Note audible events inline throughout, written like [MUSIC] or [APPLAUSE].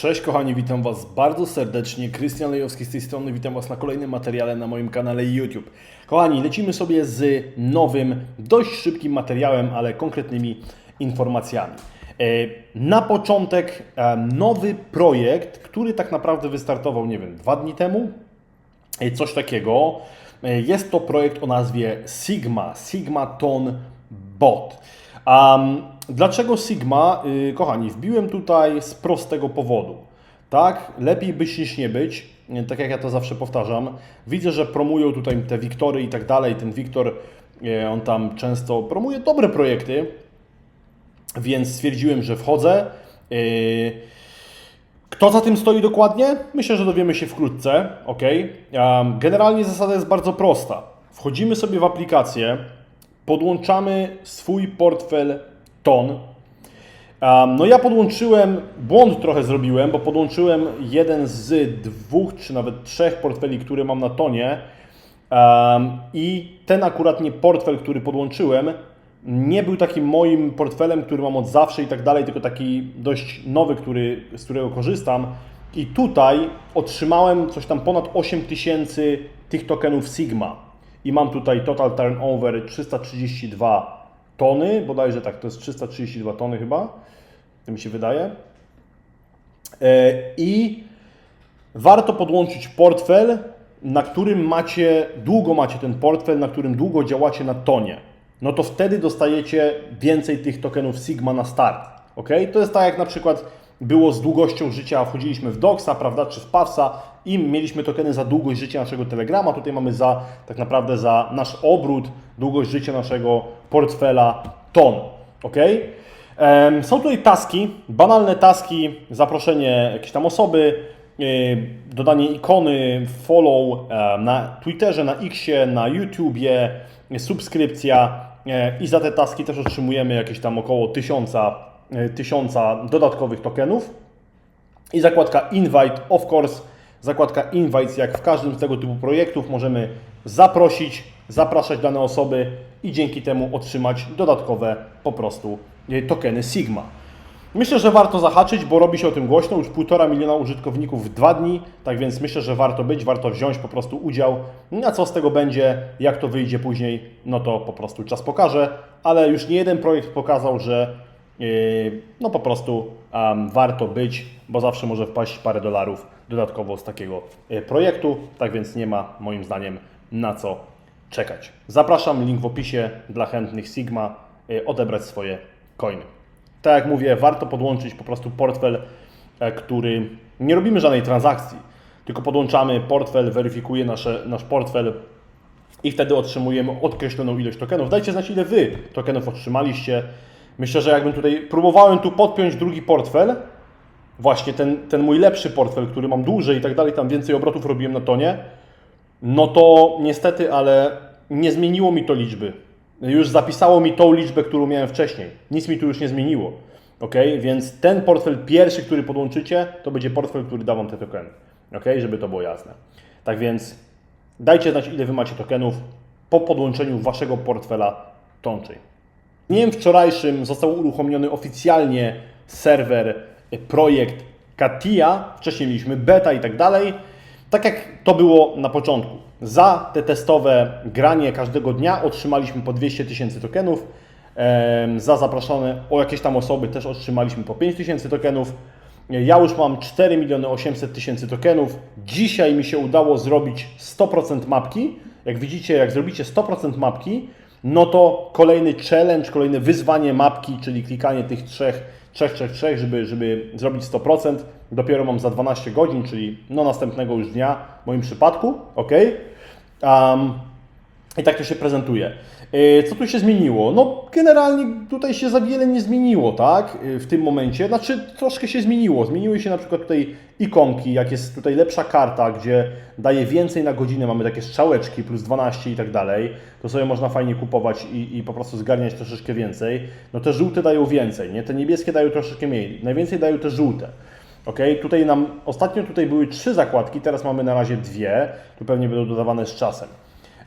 Cześć kochani, witam Was bardzo serdecznie. Krystian Lejowski z tej strony, witam Was na kolejnym materiale na moim kanale YouTube. Kochani, lecimy sobie z nowym, dość szybkim materiałem, ale konkretnymi informacjami. E, Na początek e, nowy projekt, który tak naprawdę wystartował, nie wiem, dwa dni temu, E, coś takiego. Jest to projekt o nazwie Sigma, Sigma Ton Bot. Um, dlaczego Sigma? Y, kochani, wbiłem tutaj z prostego powodu. Tak, lepiej być niż nie być, y, tak jak ja to zawsze powtarzam. Widzę, że promują tutaj te Wiktory i tak dalej. Ten Wiktor, y, on tam często promuje dobre projekty, więc stwierdziłem, że wchodzę. Kto za tym stoi dokładnie? Myślę, że dowiemy się wkrótce. ok? Generalnie zasada jest bardzo prosta. Wchodzimy sobie w aplikację, podłączamy swój portfel TON. No ja podłączyłem, błąd trochę zrobiłem, bo podłączyłem jeden z dwóch czy nawet trzech portfeli, które mam na tonie. I ten akurat nie portfel, który podłączyłem, nie był takim moim portfelem, który mam od zawsze i tak dalej, tylko taki dość nowy, który, z którego korzystam. I tutaj otrzymałem coś tam ponad 8000 tych tokenów Sigma. I mam tutaj total turnover 332 tony, bodajże tak, to jest 332 tony chyba, to mi się wydaje. E, I warto podłączyć portfel, na którym macie, długo macie ten portfel, na którym długo działacie na tonie. No to wtedy dostajecie więcej tych tokenów Sigma na start. ok? To jest tak jak na przykład było z długością życia, wchodziliśmy w Doxa, prawda, czy w Pawsa i mieliśmy tokeny za długość życia naszego Telegrama. Tutaj mamy za tak naprawdę za nasz obrót, długość życia naszego portfela ton. ok? Są tutaj taski, banalne taski, zaproszenie jakiejś tam osoby, yy, dodanie ikony, follow e, na Twitterze, na Xie, na YouTubie, subskrypcja e, i za te taski też otrzymujemy jakieś tam około tysiąca, e, tysiąca dodatkowych tokenów. I zakładka Invite, of course, zakładka Invite, jak w każdym z tego typu projektów, możemy zaprosić, zapraszać dane osoby i dzięki temu otrzymać dodatkowe po prostu e, tokeny Sigma. Myślę, że warto zahaczyć, bo robi się o tym głośno. Już półtora miliona użytkowników w dwa dni, tak więc myślę, że warto być, warto wziąć po prostu udział. A co z tego będzie, jak to wyjdzie później, no to po prostu czas pokaże. Ale już nie jeden projekt pokazał, że no po prostu um, warto być, bo zawsze może wpaść parę dolarów dodatkowo z takiego yy, projektu. Tak więc nie ma moim zdaniem na co czekać. Zapraszam, link w opisie dla chętnych Sigma, yy, odebrać swoje coiny tak jak mówię, warto podłączyć po prostu portfel, e, który nie robimy żadnej transakcji, tylko podłączamy portfel, weryfikuje nasze, nasz portfel i wtedy otrzymujemy określoną ilość tokenów. Dajcie znać, ile Wy tokenów otrzymaliście. Myślę, że jakbym tutaj próbowałem tu podpiąć drugi portfel, właśnie ten, ten mój lepszy portfel, który mam dłużej i tak dalej, tam więcej obrotów robiłem na tonie, no to niestety, ale nie zmieniło mi to liczby. Już zapisało mi tą liczbę, którą miałem wcześniej. Nic mi tu już nie zmieniło. ok? Więc ten portfel pierwszy, który podłączycie, to będzie portfel, który da Wam te tokeny. ok? Żeby to było jasne. Tak więc dajcie znać, ile Wy macie tokenów po podłączeniu Waszego portfela Tonczej. Dniem wczorajszym został uruchomiony oficjalnie serwer, e, projekt Katia. Wcześniej mieliśmy beta i tak dalej. Tak jak to było na początku. Za te testowe granie każdego dnia otrzymaliśmy po 200 tysięcy tokenów. Za zaproszone o jakieś tam osoby też otrzymaliśmy po 5 tysięcy tokenów. Ja już mam 4 miliony 800 tysięcy tokenów. Dzisiaj mi się udało zrobić 100% mapki. Jak widzicie, jak zrobicie 100% mapki, no to kolejny challenge, kolejne wyzwanie mapki, czyli klikanie tych trzech, trzech, trzech, trzech, żeby, żeby zrobić 100%. Dopiero mam za 12 godzin, czyli no następnego już dnia w moim przypadku, ok? Um, I tak to się prezentuje. Yy, Co tu się zmieniło? No, generalnie tutaj się za wiele nie zmieniło, tak? Yy, W tym momencie. Znaczy, troszkę się zmieniło. Zmieniły się na przykład tutaj ikonki, jak jest tutaj lepsza karta, gdzie daje więcej na godzinę, mamy takie strzałeczki plus 12 i tak dalej. To sobie można fajnie kupować i, i po prostu zgarniać troszeczkę więcej. No te żółte dają więcej, nie? Te niebieskie dają troszeczkę mniej. Najwięcej dają te żółte. Ok, tutaj nam ostatnio tutaj były trzy zakładki, teraz mamy na razie dwie. Tu pewnie będą dodawane z czasem.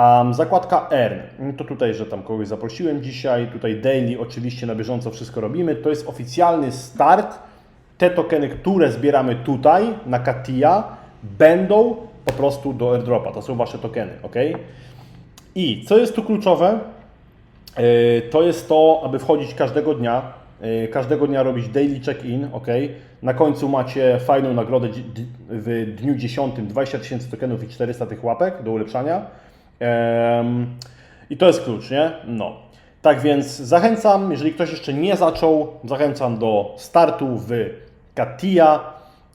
Um, zakładka Earn, to tutaj, że tam kogoś zaprosiłem dzisiaj, tutaj daily oczywiście na bieżąco wszystko robimy. To jest oficjalny start te tokeny, które zbieramy tutaj na Katia, będą po prostu do airdropa. To są Wasze tokeny, ok? I co jest tu kluczowe? Yy, To jest to, aby wchodzić każdego dnia, yy, każdego dnia robić daily check-in, ok? Na końcu macie fajną nagrodę w dniu 10, 20 tysięcy tokenów i 400 tych łapek do ulepszania. I to jest klucz, nie? No. Tak więc zachęcam, jeżeli ktoś jeszcze nie zaczął, zachęcam do startu w Katia.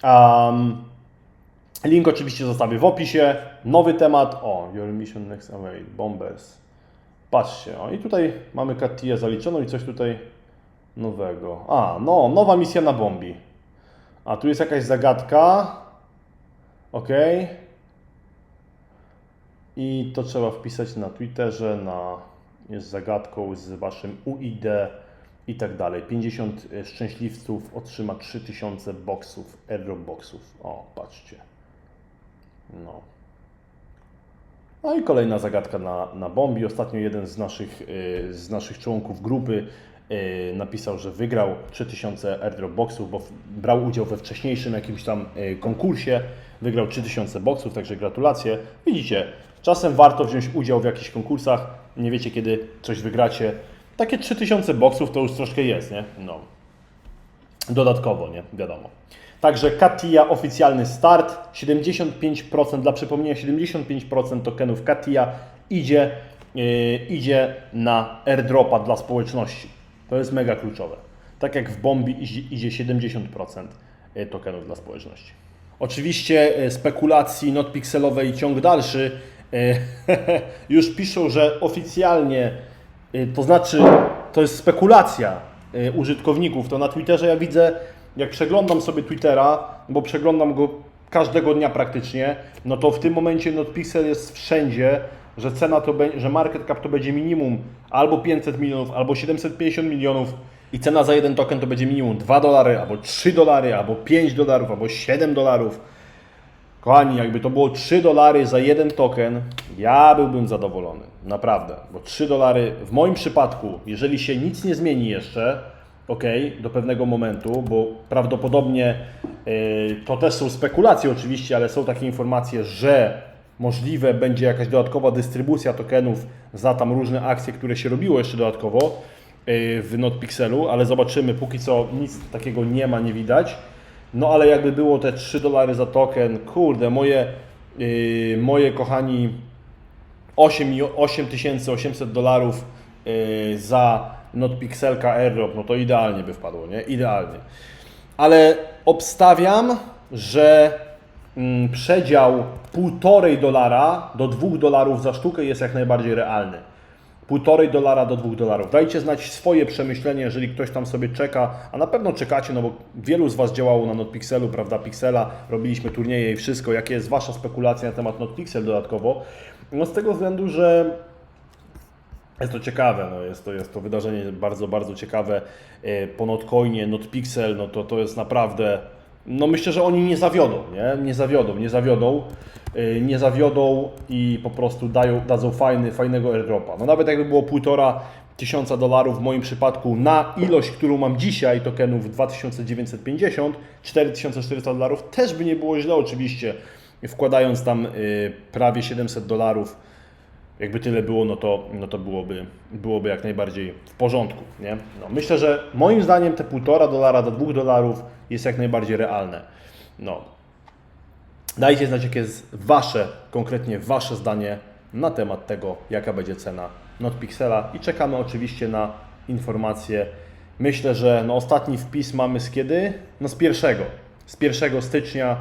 Um, link oczywiście zostawię w opisie. Nowy temat. O, Your Mission Next Away, Bombers. Patrzcie, o i tutaj mamy Katia zaliczoną i coś tutaj nowego. A, no, nowa misja na bombi. A tu jest jakaś zagadka. Ok. I to trzeba wpisać na Twitterze, na jest zagadką z waszym UID i tak dalej. 50 szczęśliwców otrzyma 3000 boxów, airdrop boxów. O, patrzcie. No. No i kolejna zagadka na, na bombi. Ostatnio jeden z naszych, y, z naszych członków grupy napisał, że wygrał 3000 airdrop boxów, bo brał udział we wcześniejszym jakimś tam y, konkursie. Wygrał 3000 boxów, także gratulacje. Widzicie, czasem warto wziąć udział w jakichś konkursach. Nie wiecie, kiedy coś wygracie. Takie 3000 boxów to już troszkę jest, nie? No. Dodatkowo, nie? Wiadomo. Także Katia oficjalny start. 75% dla przypomnienia 75% tokenów Katia idzie, yy, idzie na airdropa dla społeczności. To jest mega kluczowe. Tak jak w Bombi idzie, idzie 70% tokenów dla społeczności. Oczywiście e, spekulacji notpixelowej ciąg dalszy. E, [LAUGHS] Już piszą, że oficjalnie To znaczy, to jest spekulacja użytkowników. To na Twitterze ja widzę, jak przeglądam sobie Twittera, bo przeglądam go każdego dnia praktycznie, no to w tym momencie NotPixel jest wszędzie, że cena to będzie, że market cap to będzie minimum albo 500 milionów, albo 750 milionów i cena za jeden token to będzie minimum 2 dolary, albo 3 dolary, albo 5 dolarów, albo 7 dolarów. Kochani, jakby to było 3 dolary za jeden token, ja byłbym zadowolony. Naprawdę. Bo 3 dolary w moim przypadku, jeżeli się nic nie zmieni jeszcze, ok, do pewnego momentu, bo prawdopodobnie yy, to też są spekulacje oczywiście, ale są takie informacje, że możliwe będzie jakaś dodatkowa dystrybucja tokenów za tam różne akcje, które się robiło jeszcze dodatkowo yy, w NotPixelu, ale zobaczymy. Póki co nic takiego nie ma, nie widać. No ale jakby było te 3 dolary za token, kurde, moje, yy, moje kochani 8 mi- 8800 dolarów yy, za NotPixelka AirDrop, no to idealnie by wpadło, nie? Idealnie. Ale obstawiam, że przedział 1,5 dolara do 2 dolarów za sztukę jest jak najbardziej realny. 1,5 dolara do 2 dolarów. Dajcie znać swoje przemyślenie, jeżeli ktoś tam sobie czeka, a na pewno czekacie, no bo wielu z Was działało na NotPixelu, prawda, Pixela, robiliśmy turnieje i wszystko. Jakie jest Wasza spekulacja na temat NotPixel dodatkowo? No z tego względu, że jest to ciekawe, no jest, to, jest to wydarzenie bardzo, bardzo ciekawe. E, Po Notcoinie, NotPixel, no to, to jest naprawdę, no myślę, że oni nie zawiodą, nie? Nie zawiodą, nie zawiodą, e, nie zawiodą i po prostu dają, dadzą fajny, fajnego airdropa. No nawet jakby było półtora tysiąca dolarów w moim przypadku na ilość, którą mam dzisiaj tokenów 2950, 4400 dolarów, też by nie było źle oczywiście, wkładając tam e, prawie 700 dolarów jakby tyle było, no to, no to byłoby, byłoby jak najbardziej w porządku. Nie? No, myślę, że moim zdaniem te 1,5 dolara do 2 dolarów jest jak najbardziej realne. No. Dajcie znać, jakie jest Wasze, konkretnie Wasze zdanie na temat tego, jaka będzie cena NotPixela i czekamy oczywiście na informacje. Myślę, że no ostatni wpis mamy z kiedy? No z pierwszego. Z 1 stycznia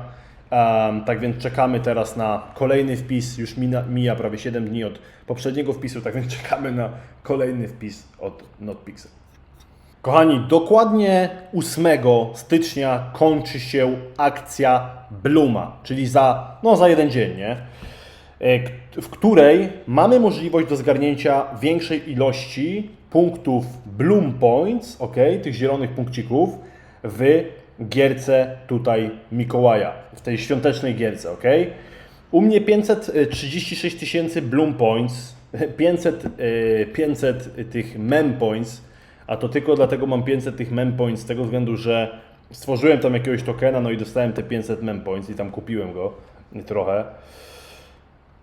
Um, tak więc czekamy teraz na kolejny wpis. Już mina, mija prawie 7 dni od poprzedniego wpisu, tak więc [LAUGHS] czekamy na kolejny wpis od NotPixel. Kochani, dokładnie 8 stycznia kończy się akcja Bluma, czyli za, no, za jeden dzień, nie? E, w której mamy możliwość do zgarnięcia większej ilości punktów Bloom Points, ok, tych zielonych punkcików w gierce tutaj Mikołaja, w tej świątecznej gierce, ok. U mnie 536 tysięcy Bloom Points, [LAUGHS] 500, e, 500 tych Mem Points, a to tylko dlatego mam 500 tych Mem Points z tego względu, że stworzyłem tam jakiegoś tokena, no i dostałem te 500 mem points i tam kupiłem go trochę.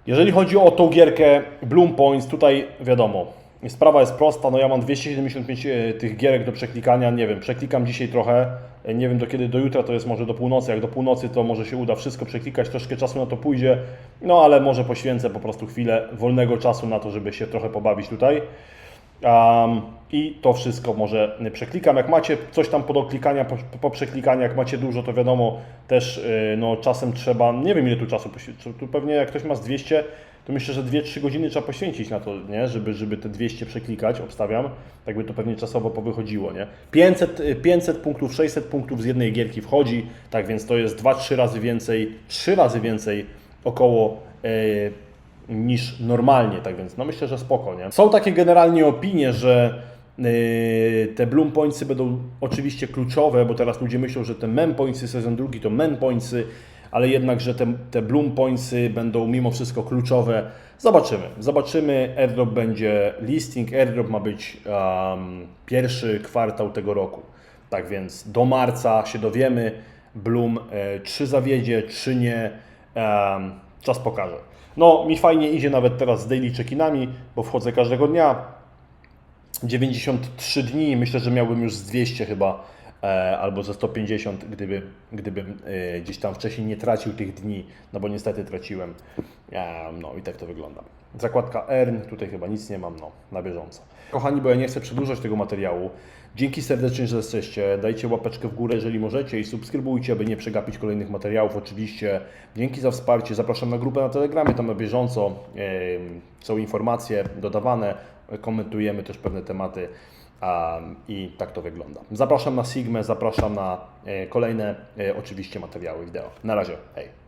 Jeżeli chodzi o tą gierkę Bloom Points, tutaj wiadomo, sprawa jest prosta, no ja mam 275 e, tych gierek do przeklikania, nie wiem, przeklikam dzisiaj trochę, e, nie wiem do kiedy, do jutra to jest może do północy, jak do północy to może się uda wszystko przeklikać, troszkę czasu na to pójdzie, no ale może poświęcę po prostu chwilę wolnego czasu na to, żeby się trochę pobawić tutaj. Um, I to wszystko może przeklikam. Jak macie coś tam do klikania, po, po przeklikaniu, jak macie dużo, to wiadomo, też y, no, czasem trzeba, nie wiem ile tu czasu tu pewnie jak ktoś ma z 200, to myślę, że 2-3 godziny trzeba poświęcić na to, nie? Żeby, żeby te 200 przeklikać, obstawiam, tak by to pewnie czasowo powychodziło, nie? 500, y, 500 punktów, 600 punktów z jednej gierki wchodzi, tak więc to jest 2-3 razy więcej, 3 razy więcej około y, niż normalnie, tak więc no myślę, że spoko, nie? Są takie generalnie opinie, że yy, te Bloom Pointsy będą oczywiście kluczowe, bo teraz ludzie myślą, że te Mem Pointsy sezon drugi to Men Pointsy, ale jednak, że te, te Bloom Pointsy będą mimo wszystko kluczowe. Zobaczymy. Zobaczymy. Airdrop będzie listing. Airdrop ma być um, pierwszy kwartał tego roku. Tak więc do marca się dowiemy. Bloom e, czy zawiedzie, czy nie. Um, czas pokaże. No, mi fajnie idzie nawet teraz z daily check-inami, bo wchodzę każdego dnia. 93 dni, myślę, że miałbym już z 200 chyba, albo ze 150, gdyby, gdybym e, gdzieś tam wcześniej nie tracił tych dni, no bo niestety traciłem. E, no i tak to wygląda. Zakładka Earn, tutaj chyba nic nie mam, no, na bieżąco. Kochani, bo ja nie chcę przedłużać tego materiału. Dzięki serdecznie, że jesteście. Dajcie łapeczkę w górę, jeżeli możecie i subskrybujcie, aby nie przegapić kolejnych materiałów. Oczywiście dzięki za wsparcie. Zapraszam na grupę na Telegramie, tam na bieżąco są informacje dodawane. Komentujemy też pewne tematy i tak to wygląda. Zapraszam na Sigmę, zapraszam na e, kolejne e, oczywiście materiały wideo. Na razie, hej.